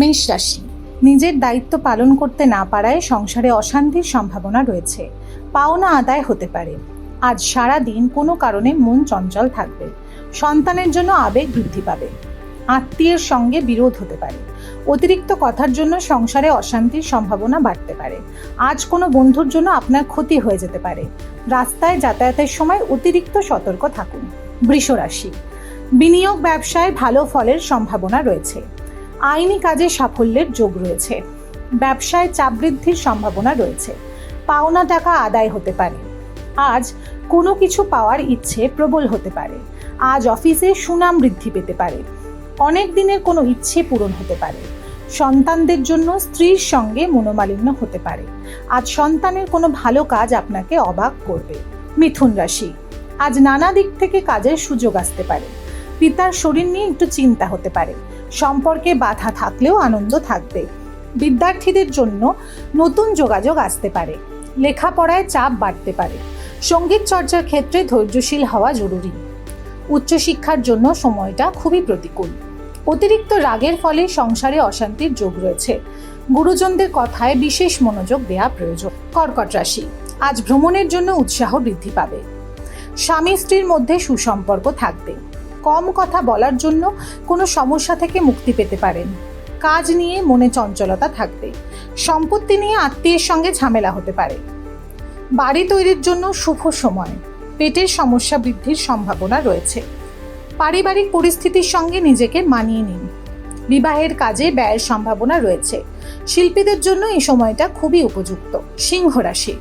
মেষ রাশি নিজের দায়িত্ব পালন করতে না পারায় সংসারে অশান্তির সম্ভাবনা রয়েছে। পাওনা আদায় হতে পারে। আজ সারা দিন কোনো কারণে মন চঞ্চল থাকবে। সন্তানের জন্য আবেগ বৃদ্ধি পাবে। আত্মীয়ের সঙ্গে বিরোধ হতে পারে। অতিরিক্ত কথার জন্য সংসারে অশান্তির সম্ভাবনা বাড়তে পারে। আজ কোনো বন্ধুর জন্য আপনার ক্ষতি হয়ে যেতে পারে। রাস্তায় যাতায়াতের সময় অতিরিক্ত সতর্ক থাকুন। বৃষ রাশি বিনিয়োগ ব্যবসায় ভালো ফলের সম্ভাবনা রয়েছে। আইনি কাজে সাফল্যের যোগ রয়েছে। ব্যবসায় চাপ বৃদ্ধির সম্ভাবনা রয়েছে। পাওনা টাকা আদায় হতে পারে। আজ কোনো কিছু পাওয়ার ইচ্ছে প্রবল হতে পারে। আজ অফিসে সুনাম বৃদ্ধি পেতে পারে। অনেক দিনের কোনো ইচ্ছে পূরণ হতে পারে। সন্তানদের জন্য স্ত্রীর সঙ্গে মনোমালিন্য হতে পারে। আজ সন্তানের কোনো ভালো কাজ আপনাকে অবাক করবে। মিথুন রাশি। আজ নানা দিক থেকে কাজের সুযোগ আসতে পারে। পিতার শরীর নিয়ে একটু চিন্তা হতে পারে। সম্পর্কে বাধা থাকলেও আনন্দ থাকবে। বিদ্যার্থীদের জন্য নতুন যোগাযোগ আসতে পারে। লেখাপড়ায় চাপ বাড়তে পারে। সংগীত চর্চার ক্ষেত্রে ধৈর্যশীল হওয়া জরুরি। উচ্চশিক্ষার জন্য সময়টা খুবই প্রতিকূল। অতিরিক্ত রাগের ফলে সংসারে অশান্তির যোগ রয়েছে। গুরুজনদের কথায় বিশেষ মনোযোগ দেওয়া প্রয়োজন। কর্কট রাশি। আজ ভ্রমণের জন্য উৎসাহ বৃদ্ধি পাবে। স্বামী স্ত্রীর মধ্যে সুসম্পর্ক থাকবে। কম কথা বলার জন্য কোনো সমস্যা থেকে মুক্তি পেতে পারেন। কাজ নিয়ে মনে চঞ্চলতা থাকবে। সম্পত্তি নিয়ে আত্মীয়ের সঙ্গে ঝামেলা হতে পারে। বাড়ি তৈরির জন্য শুভ সময়। পেটের সমস্যা বৃদ্ধির সম্ভাবনা রয়েছে। পারিবারিক পরিস্থিতির সঙ্গে নিজেকে মানিয়ে নিন। বিবাহের কাজে ব্যয়ের সম্ভাবনা রয়েছে। শিল্পীদের জন্য এই সময়টা খুবই উপযুক্ত। সিংহ রাশি।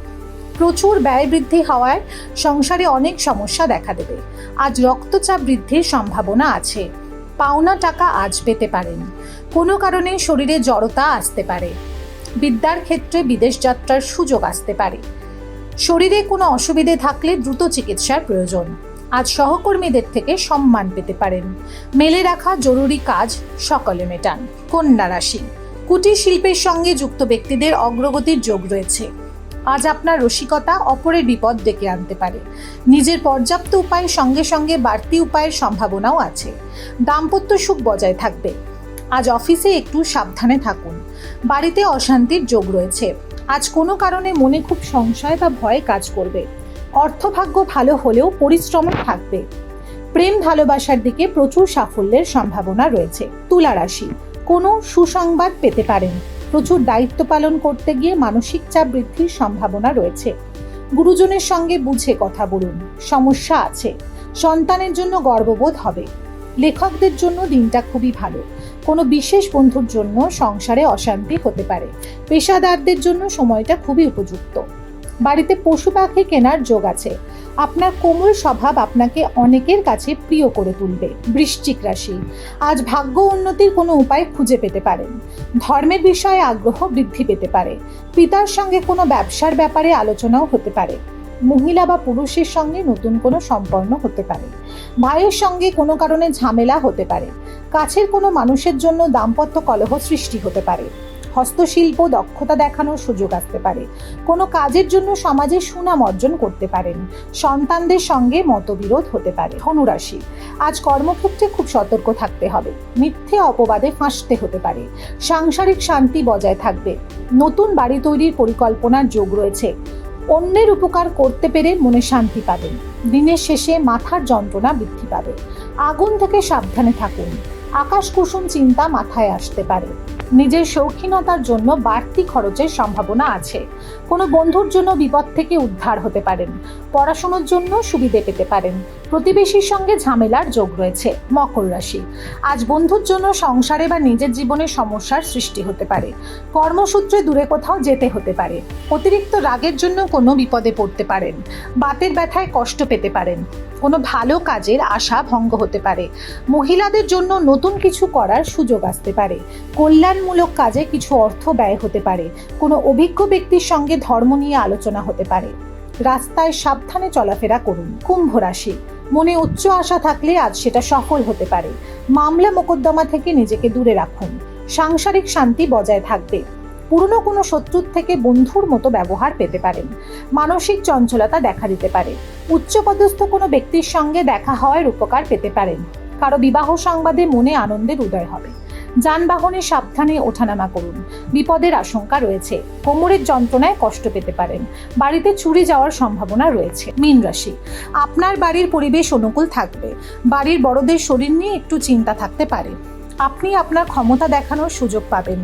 প্রচুর ব্যয় বৃদ্ধি হওয়ায় সংসারে অনেক সমস্যা দেখা দেবে। আজ রক্তচাপ বৃদ্ধির সম্ভাবনা আছে। পাওনা টাকা আজ পেতে পারেন। কোনো কারণে শরীরে জড়তা আসতে পারে। বিদ্যার ক্ষেত্রে বিদেশ যাত্রার সুযোগ আসতে পারে। শরীরে কোনো অসুবিধে থাকলে দ্রুত চিকিৎসার প্রয়োজন। আজ সহকর্মীদের থেকে সম্মান পেতে পারেন। মেলে রাখা জরুরি কাজ সকলে মেটান। কন্যা রাশি। কুটির শিল্পের সঙ্গে যুক্ত ব্যক্তিদের অগ্রগতির যোগ রয়েছে। আজ আপনার রসিকতা অপরের বিপদ ডেকে আনতে পারে। নিজের পর্যাপ্ত উপায়ের সঙ্গে সঙ্গে বাড়তি উপায়ের সম্ভাবনাও আছে। দাম্পত্য সুখ বজায় থাকবে। আজ অফিসে একটু সাবধানে থাকুন। বাড়িতে অশান্তির যোগ রয়েছে। আজ কোনো কারণে মনে খুব সংশয় বা ভয় কাজ করবে। অর্থভাগ্য ভালো হলেও পরিশ্রম থাকবে। প্রেম ভালোবাসার দিকে প্রচুর সাফল্যের সম্ভাবনা রয়েছে। তুলা রাশি। কোনো সুসংবাদ পেতে পারেন। প্রচুর দায়িত্ব পালন করতে গিয়ে মানসিক চাপ বৃদ্ধির সম্ভাবনা রয়েছে। গুরুজনের সঙ্গে বুঝে কথা বলুন। সমস্যা আছে। সন্তানের জন্য গর্ববোধ হবে। লেখকদের জন্য দিনটা খুবই ভালো। কোনো বিশেষ বন্ধুর জন্য সংসারে অশান্তি হতে পারে। পেশাদারদের জন্য সময়টা খুবই উপযুক্ত। বাড়িতে পশু পাখি কেনার যোগ আছে। আপনার কোমল স্বভাব আপনাকে অনেকের কাছে প্রিয় করে তুলবে। বৃশ্চিক রাশি, আজ ভাগ্য উন্নতির কোনো উপায় খুঁজে পেতে পারেন ধর্মের বিষয়ে আগ্রহ বৃদ্ধি পেতে পারে। পিতার সঙ্গে কোনো ব্যবসার ব্যাপারে আলোচনাও হতে পারে। মহিলা বা পুরুষের সঙ্গে নতুন কোনো সম্পন্ন হতে পারে। ভাইয়ের সঙ্গে কোনো কারণে ঝামেলা হতে পারে। কাছের কোনো মানুষের জন্য দাম্পত্য কলহ সৃষ্টি হতে পারে। হস্তশিল্প দক্ষতা দেখানোর সুযোগ আসতে পারে। কোনো কাজের জন্য সমাজে সুনাম অর্জন করতে পারেন। সন্তানদের সঙ্গে মতবিরোধ হতে পারে। ধনুরাশি। আজ কর্মক্ষেত্রে খুব সতর্ক থাকতে হবে। মিথ্যে অপবাদে ফাঁসতে হতে পারে। সাংসারিক শান্তি বজায় থাকবে। নতুন বাড়ি তৈরির পরিকল্পনার যোগ রয়েছে। অন্যের উপকার করতে পেরে মনে শান্তি পাবেন। দিনের শেষে মাথার যন্ত্রণা বৃদ্ধি পাবে। আগুন থেকে সাবধানে থাকুন। আকাশ কুসুম চিন্তা মাথায় আসতে পারে। নিজের শৌখিনতার জন্য বাড়তি খরচের সম্ভাবনা আছে। কোনো বন্ধুর জন্য বিপদ থেকে উদ্ধার হতে পারেন, পড়াশোনার জন্য সুবিধে পেতে পারেন। প্রতিবেশীর সঙ্গে ঝামেলার যোগ রয়েছে, মকর রাশি। আজ বন্ধুর জন্য সংসারে বা নিজের জীবনে সমস্যার সৃষ্টি হতে পারে। কর্মসূত্রে দূরে কোথাও যেতে হতে পারে। অতিরিক্ত রাগের জন্য কোনো বিপদে পড়তে পারেন। বাতের ব্যথায় কষ্ট পেতে পারেন। কোনো ভালো কাজের আশা ভঙ্গ হতে পারে। মহিলাদের জন্য নতুন কিছু করার সুযোগ আসতে পারে। কল্যাণমূলক কাজে কিছু অর্থ ব্যয় হতে পারে। কোনো অভিজ্ঞ ব্যক্তির সঙ্গে ধর্ম নিয়ে আলোচনা হতে পারে। রাস্তায় সাবধানে চলাফেরা করুন। কুম্ভ রাশি। মনে উচ্চ আশা থাকলে আজ সেটা সফল হতে পারে। মামলা মোকদ্দমা থেকে নিজেকে দূরে রাখুন। সাংসারিক শান্তি বজায় থাকবে। পুরনো কোনো শত্রুর থেকে বন্ধুর মতো ব্যবহার পেতে পারেন। মানসিক চঞ্চলতা দেখা দিতে পারে। উচ্চপদস্থ কোনো ব্যক্তির সঙ্গে দেখা হওয়ার উপকার পেতে পারেন। কারও বিবাহ সংবাদে মনে আনন্দের উদয় হবে। যানবাহনে সাবধানে ওঠানামা করুন। বিপদের আশঙ্কা রয়েছে। কোমরের যন্ত্রণায় কষ্ট পেতে পারেন। বাড়িতে চুরি যাওয়ার সম্ভাবনা রয়েছে। মীন রাশি, আপনার বাড়ির পরিবেশ অনুকূল থাকবে। বাড়ির বড়দের শরীর নিয়ে একটু চিন্তা থাকতে পারে। আপনি আপনার ক্ষমতা দেখানোর সুযোগ পাবেন।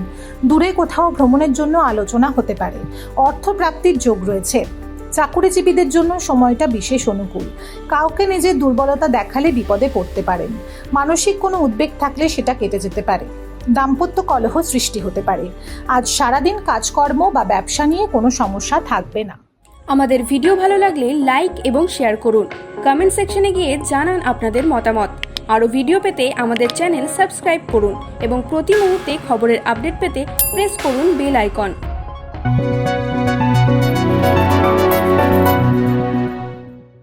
দূরে কোথাও ভ্রমণের জন্য আলোচনা হতে পারে। অর্থ প্রাপ্তির যোগ রয়েছে। চাকুরিজীবীদের জন্য সময়টা বিশেষ অনুকূল। কাউকে নিজের দুর্বলতা দেখালে বিপদে পড়তে পারেন। মানসিক কোনো উদ্বেগ থাকলে সেটা কেটে যেতে পারে। দাম্পত্য কলহ সৃষ্টি হতে পারে। আজ সারাদিন কাজকর্ম বা ব্যবসা নিয়ে কোনো সমস্যা থাকবে না। আমাদের ভিডিও ভালো লাগলে লাইক এবং শেয়ার করুন। কমেন্ট সেকশনে গিয়ে জানান আপনাদের মতামত। আরও ভিডিও পেতে আমাদের চ্যানেল সাবস্ক্রাইব করুন এবং প্রতি মুহূর্তে খবরের আপডেট পেতে প্রেস করুন বেল আইকন।